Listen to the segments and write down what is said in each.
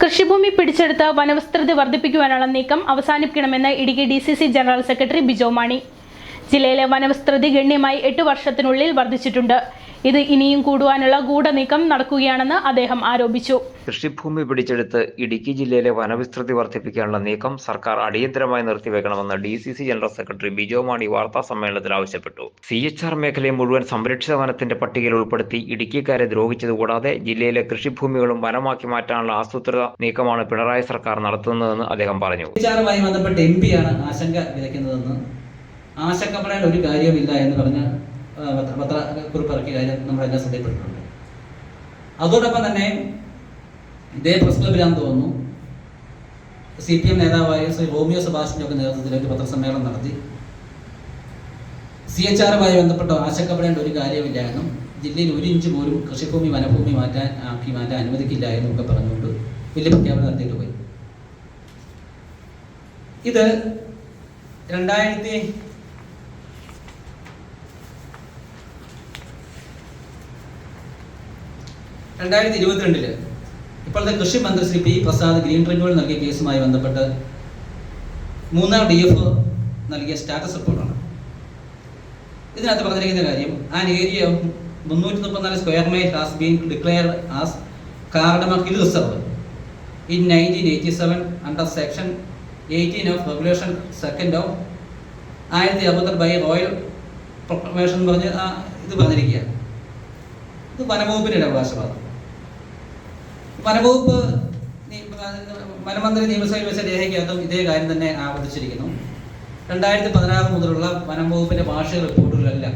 കൃഷിഭൂമി പിടിച്ചെടുത്ത് വനവിസ്തൃതി വർദ്ധിപ്പിക്കുവാനുള്ള നീക്കം അവസാനിപ്പിക്കണമെന്ന് Idukki D general secretary Bijo Mani. ജില്ലയിലെ വനവിസ്തൃതി ഗണ്യമായി എട്ട് വർഷത്തിനുള്ളിൽ വർദ്ധിച്ചിട്ടുണ്ട്. ഇത് ഇനിയും കൂടുവാനുള്ള ഗൂഢനീക്കം നടക്കുകയാണെന്ന് അദ്ദേഹം ആരോപിച്ചു. കൃഷിഭൂമി പിടിച്ചെടുത്ത് ഇടുക്കി ജില്ലയിലെ വനവിസ്തൃതി വർദ്ധിപ്പിക്കാനുള്ള നീക്കം സർക്കാർ അടിയന്തരമായി നിർത്തിവെക്കണമെന്ന് D C C general secretary Bijo Mani വാർത്താ സമ്മേളനത്തിൽ ആവശ്യപ്പെട്ടു. സി എച്ച് ആർ മേഖലയെ മുഴുവൻ സംരക്ഷിത വനത്തിന്റെ പട്ടികയിൽ ഉൾപ്പെടുത്തി ഇടുക്കിക്കാരെ ദ്രോഹിച്ചതുകൂടാതെ ജില്ലയിലെ കൃഷിഭൂമികളും വനമാക്കി മാറ്റാനുള്ള ആസൂത്രിത നീക്കമാണ് പിണറായി സർക്കാർ നടത്തുന്നതെന്ന് അദ്ദേഹം പറഞ്ഞു. ബന്ധപ്പെട്ട് എം പിയാണ് ആശങ്ക വിതയ്ക്കുന്നതെന്ന് ആശങ്കപ്പെടേണ്ട ഒരു കാര്യമില്ല എന്ന് പറഞ്ഞ പത്ര- പത്രക്കുറിപ്പ് ഇറക്കിയ കാര്യം നമ്മളെല്ലാം ശ്രദ്ധയിൽപ്പെട്ടിട്ടുണ്ട് അതോടൊപ്പം തന്നെ ഇതേ പ്രസ് ക്ലബിലാന്ന് തോന്നുന്നു. സി പി എം നേതാവായ ശ്രീ റോമിയോ സുഭാഷിന്റെ ഒക്കെ നേതൃത്വത്തിൽ ഒരു പത്രസമ്മേളനം നടത്തി. സി എച്ച് ആറുമായി ബന്ധപ്പെട്ട ആശങ്കപ്പെടേണ്ട ഒരു കാര്യമില്ല എന്നും ജില്ലയിൽ ഒരു ഇഞ്ച് പോലും കൃഷിഭൂമി വനഭൂമി മാറ്റാൻ ആക്കി മാറ്റാൻ അനുവദിക്കില്ല എന്നും ഒക്കെ പറഞ്ഞുകൊണ്ട് വലിയ പ്രഖ്യാപനം നടത്തിയിട്ട് പോയി. ഇത് രണ്ടായിരത്തി രണ്ടായിരത്തി ഇരുപത്തിരണ്ടിൽ ഇപ്പോഴത്തെ കൃഷി മന്ത്രി Shri P Prasad green tribunal നൽകിയ കേസുമായി ബന്ധപ്പെട്ട് മൂന്നാർ ഡി എഫ് നൽകിയ സ്റ്റാറ്റസ് റിപ്പോർട്ടാണ്. ഇതിനകത്ത് പറഞ്ഞിരിക്കുന്ന കാര്യം ആൻ ഏരിയ മുന്നൂറ്റി മുപ്പത്തിനാല് square mile has been declare as cardamom hill reserve in nineteen eighty seven under section eighteen of regulation second of ആയിരത്തി അറുപത്തെട്ട് ബൈ റോയൽ പ്രൊക്ലമേഷൻ പറഞ്ഞ് ഇത് പറഞ്ഞിരിക്കുകയാണ്. ഇത് വനവകുപ്പിന്റെ അവകാശവാദം വനവകുപ്പ് വനമന്ത്രി നിയമസഭയിൽ വെച്ച രേഖയ്ക്കകത്തും ഇതേ കാര്യം തന്നെ ആവർത്തിച്ചിരിക്കുന്നു. രണ്ടായിരത്തി പതിനാറ് മുതലുള്ള വനം വകുപ്പിന്റെ വാർഷിക റിപ്പോർട്ടുകളെല്ലാം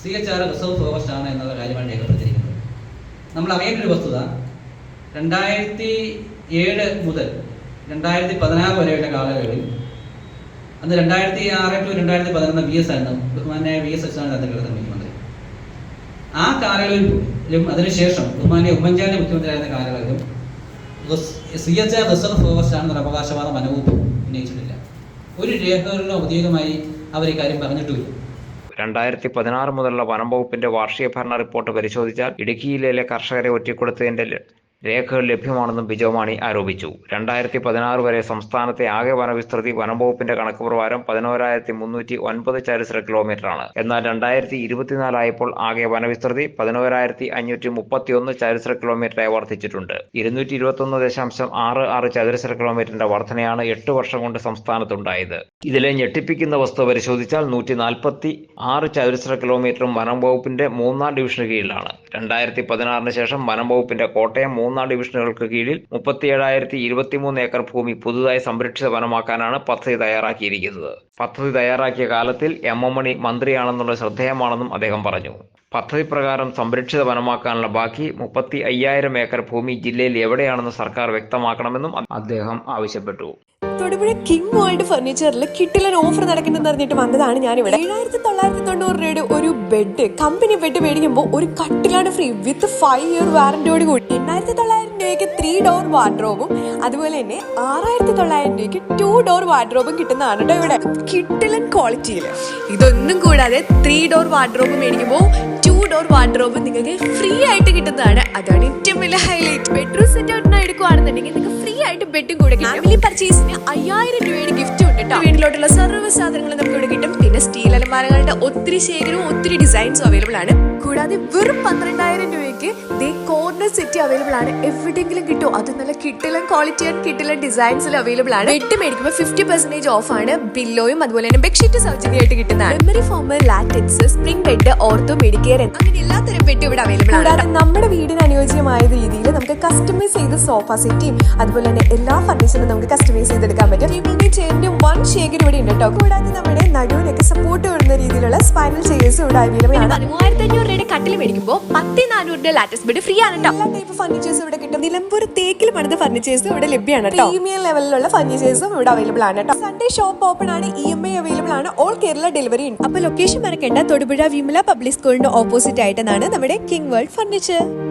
C H R reserve forest ആണ് എന്നുള്ള കാര്യമാണ് രേഖപ്പെടുത്തിയിരിക്കുന്നത്. നമ്മൾ അറിയേണ്ട ഒരു വസ്തുത രണ്ടായിരത്തി ഏഴ് മുതൽ രണ്ടായിരത്തി പതിനാറ് വരെയുള്ള കാലയളവിൽ അന്ന് രണ്ടായിരത്തി ആറ് ടു രണ്ടായിരത്തി പതിനൊന്ന് ബി എസ് ആയിരുന്നു. ബഹുമാനായ വി എസ് അച്യുതാനന്ദ കേരളത്തിൽ മുഖ്യമന്ത്രി ആ കാലയളവിലും അതിനുശേഷം ബഹുമാനിയ ഉമ്മൻചാണ്ടി മുഖ്യമന്ത്രിയായിരുന്ന കാലയളവിലും C H R reserve forest ആണെന്നൊരു അവകാശവാദം വനവകുപ്പ് ഉന്നയിച്ചിട്ടില്ല. ഒരു രേഖകളിലും ഔദ്യോഗികമായി അവർ ഈ കാര്യം പറഞ്ഞിട്ടുമില്ല. രണ്ടായിരത്തി പതിനാറ് മുതലുള്ള വനം വകുപ്പിന്റെ വാർഷിക ഭരണ റിപ്പോർട്ട് പരിശോധിച്ചാൽ ഇടുക്കി ജില്ലയിലെ കർഷകരെ ഒറ്റിക്കൊടുത്തതിന്റെ രേഖകൾ ലഭ്യമാണെന്നും ബിജോ മാണി ആരോപിച്ചു. രണ്ടായിരത്തി പതിനാറ് വരെ സംസ്ഥാനത്തെ ആകെ വനവിസ്തൃതി വനംവകുപ്പിന്റെ കണക്ക് പ്രകാരം പതിനോരായിരത്തി മുന്നൂറ്റി ഒൻപത് ചതുരശ്ര കിലോമീറ്ററാണ്. എന്നാൽ രണ്ടായിരത്തി ഇരുപത്തിനാലായപ്പോൾ ആകെ വനവിസ്തൃതി പതിനോരായിരത്തി അഞ്ഞൂറ്റി മുപ്പത്തി ഒന്ന് ചതുരശ്ര കിലോമീറ്ററായി വർദ്ധിച്ചിട്ടുണ്ട്. ഇരുന്നൂറ്റി ഇരുപത്തി ഒന്ന് ദശാംശം ആറ് ആറ് ചതുരശ്ര കിലോമീറ്ററിന്റെ വർധനയാണ് എട്ട് വർഷം കൊണ്ട് സംസ്ഥാനത്തുണ്ടായത്. ഇതിലെ ഞെട്ടിപ്പിക്കുന്ന വസ്തു പരിശോധിച്ചാൽ നൂറ്റി നാൽപ്പത്തി ആറ് ചതുരശ്ര കിലോമീറ്ററും വനം വകുപ്പിന്റെ മൂന്നാം ഡിവിഷന് കീഴിലാണ്. രണ്ടായിരത്തി പതിനാറിന് ശേഷം വനം വകുപ്പിന്റെ കോട്ടയം മൂന്നാം ഡിവിഷനുകൾക്ക് കീഴിൽ മുപ്പത്തിയേഴായിരത്തി ഇരുപത്തിമൂന്ന് ഏക്കർ ഭൂമി പുതുതായി സംരക്ഷിത വനമാക്കാനാണ് പദ്ധതി തയ്യാറാക്കിയിരിക്കുന്നത്. പദ്ധതി തയ്യാറാക്കിയ കാലത്തിൽ എം എം മണി മന്ത്രിയാണെന്നുള്ള ശ്രദ്ധേയമാണെന്നും അദ്ദേഹം പറഞ്ഞു. പദ്ധതി പ്രകാരം സംരക്ഷിത വനമാക്കാനുള്ള ബാക്കി മുപ്പത്തി അയ്യായിരം ഏക്കർ ഭൂമി ജില്ലയിൽ എവിടെയാണെന്ന് സർക്കാർ വ്യക്തമാക്കണമെന്നും അദ്ദേഹം ആവശ്യപ്പെട്ടു. തൊടുപുഴ കിങ് വേൾഡ് ഫർണിച്ചറിൽ കിട്ടിലൊരു ഓഫർ നടക്കുന്നെന്ന് അറിഞ്ഞിട്ട് വന്നതാണ് ഞാൻ ഇവിടെ ഏഴായിരത്തി തൊള്ളായിരത്തി തൊണ്ണൂറ് രൂപയുടെ ഒരു ബെഡ് കമ്പനി ബെഡ് മേടിക്കുമ്പോൾ ഒരു കട്ടിലാണ് ഫ്രീ വിത്ത് ഫൈവ് ഇയർ വാറന്റിയോട് കൂടി. എണ്ണായിരത്തി തൊള്ളായിരം രൂപയ്ക്ക് ത്രീ ഡോർ വാർഡ്രോബും അതുപോലെ തന്നെ ആറായിരത്തി തൊള്ളായിരം രൂപയ്ക്ക് ടു ഡോർ വാർഡ്രോബും കിട്ടുന്നതാണ് കേട്ടോ ഇവിടെ. കിട്ടിലൻ ക്വാളിറ്റിയിൽ ഇതൊന്നും കൂടാതെ ത്രീ ഡോർ വാർഡ്രോബ് മേടിക്കുമ്പോൾ ഡോർ വാർഡ്രോബ് നിങ്ങൾക്ക് ഫ്രീ ആയിട്ട് കിട്ടുന്നതാണ്. അതാണ് ഏറ്റവും വലിയ ഹൈലൈറ്റ് ബെഡ്റൂം സെറ്റ് ഔട്ടിനായി എടുക്കുവാണെന്നുണ്ടെങ്കിൽ നിങ്ങൾക്ക് ഫ്രീ ആയിട്ട് ബെഡും കൂടെ ഫാമിലി പർച്ചേസിന് അയ്യായിരം രൂപയുടെ ഗിഫ്റ്റ് ഉണ്ട് കേട്ടോ വീട്ടിലോട്ടുള്ള സർവ സാധനങ്ങൾ നമുക്ക് ഇവിടെ കിട്ടും. പിന്നെ സ്റ്റീൽ അലമാരകളുടെ ഒത്തിരി ശേഖരവും ഒത്തിരി ഡിസൈൻസും അവൈലബിൾ ആണ്. കൂടാതെ വെറും പന്ത്രണ്ടായിരം രൂപയ്ക്ക് ദേ കോർണർ സെറ്റ് അവൈലബിൾ ആണ്. എവിടെയെങ്കിലും കിട്ടും. അത് നല്ല കിട്ടിലും ക്വാളിറ്റി ആൻഡ് കിട്ടിലും ഡിസൈൻസിൽ അവൈലബിൾ ആണ്. ബെഡ് മേടിക്കുമ്പോൾ ഫിഫ്റ്റി പെർസെന്റേജ് ഓഫ് ആണ്. ബില്ലോയും അതുപോലെ തന്നെ ബെഡ്ഷീറ്റ് സൗജന്യമായിട്ട് കിട്ടുന്നതാണ്. Memory foam latex spring bed ortho medicare അങ്ങനെ എല്ലാത്തരം പെട്ടി ഇവിടെ അവൈലബിൾ കൂടാതെ നമ്മുടെ വീടിന് അനുയോജ്യമായ രീതിയിൽ നമുക്ക് കസ്റ്റമൈസ് ചെയ്ത് സോഫ സെറ്റും അതുപോലെ തന്നെ എല്ലാ ഫർണിച്ചറും നമുക്ക് കസ്റ്റമൈസ് ചെയ്തെടുക്കാൻ പറ്റും. ടേബിളിന്റെ ചെയറിന്റെ വൺ ഷേഖർ ഇവിടെ ഉണ്ട് കേട്ടോ. കൂടാതെ നമ്മുടെ നടുവിനൊക്കെ സപ്പോർട്ട് വരുന്ന രീതിയിലുള്ള സ്പൈനൽ ചെയേഴ്സും ഇവിടെ അവൈലബിൾ ആണ്. മൂവായിരത്തി അഞ്ഞൂറ് രൂപയുടെ കട്ടിൽ മേടിക്കുമ്പോൾ പത്തി നാനൂറിന്റെ ലാറ്റസ്റ്റ് ബെഡ് ഫ്രീ ആണ് എല്ലാ ടൈപ്പ് ഫർണിച്ചേഴ്സ് ഇവിടെ കിട്ടും. നിലമ്പൂർ തേക്കിൽ പണിത ഫർണിച്ചേഴ്സ് ഇവിടെ ലഭ്യമാണ് പ്രീമിയം ലെവലിലുള്ള ഫർണിച്ചേഴ്സും ഇവിടെ അവൈലബിൾ ആണ് കേട്ടോ. സൺഡേ ഷോപ്പ് ഓപ്പൺ ആണ് ഇ എം ഐ അവൈലബിൾ ആണ് ഓൾ കേരള ഡെലിവറി ഉണ്ട്. അപ്പൊ ലൊക്കേഷൻ മറക്കേണ്ട തൊടുപുഴ വിമല പബ്ലിക് സ്കൂളിന്റെ ഓപ്പോസിറ്റ് ആയിട്ടാണ് നമ്മുടെ കിങ് വേൾഡ് ഫർണിച്ചർ.